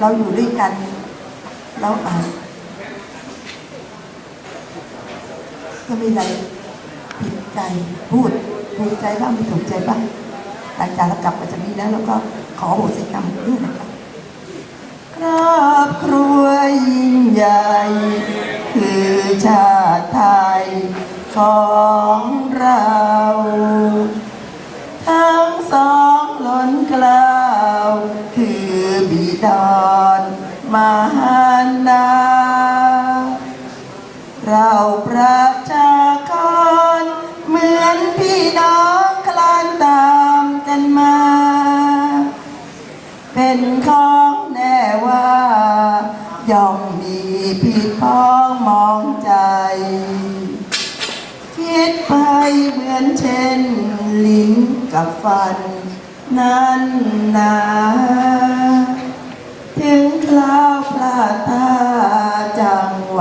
เราอยู่ด้วยกันเราอาจก็มีอะไรผิดใจพูดถูกใจบ้างไม่ถูกใจบ้างหลังจากเรากลับมาจากนี้แล้วเราก็ขอโหสิกรรมด้วยนะครับครอบครัวยิ่งใหญ่ คือชาติไทยของเรา ทั้งสองล้นกล้าว คือบิดอน มารดา เราประชากร เหมือนพี่น้องคลานตามกันมา เป็นของแน่ว่า ย่อมมีผิดพ้องมองใจ คิดไปเหมือนเช่น ลิ้นกับฟัน นั้นนา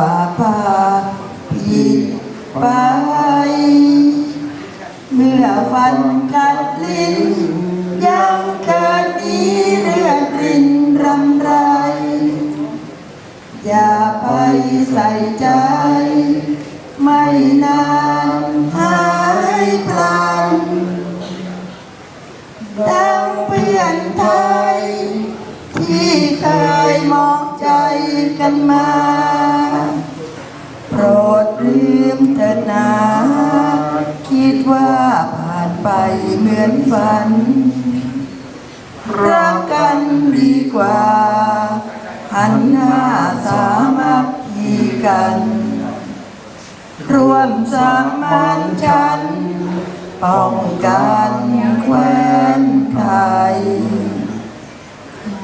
วะพาผิดไป เมื่อฟันกัดลิ้นยังเกิดมีเลือดรินรำไร อย่าไปใส่ใจ ไม่นานหายพลันดังเพื่อนไทย ที่เคยมองใจกันมา โปรดลืมเถิดนาคิดว่าผ่านไปเหมือนฝัน รักกันดีกว่า หันหน้าสามัคคีกัน ร่วมสามัญชันป้องกันแคว้นไทย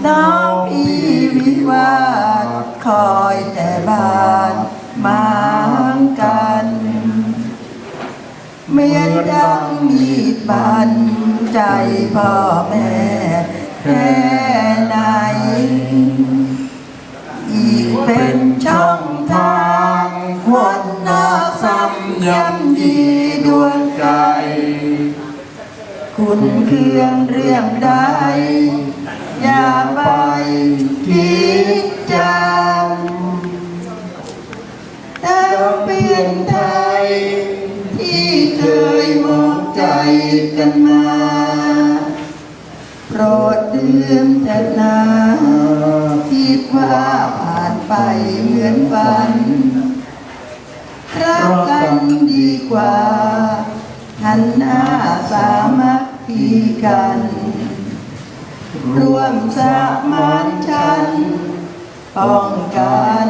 น้องพี่วิวาทคอยแต่บ้าน เหมือนดังมีดบันใจพ่อแม่แค่ไหน อีกเป็นช่องทางคนนอกซ้ำย้ำยีดวงใจ คุณเครื่องเรื่องใดอย่าไปคิดจ ที่เคยมองใจกันมาโปรดลืมเถิดนาคิดว่าผ่านไปเหมือนฝันรักกันดีกว่าหันหน้าสามัคคีกัน ร่วมสามัญชันป้องกัน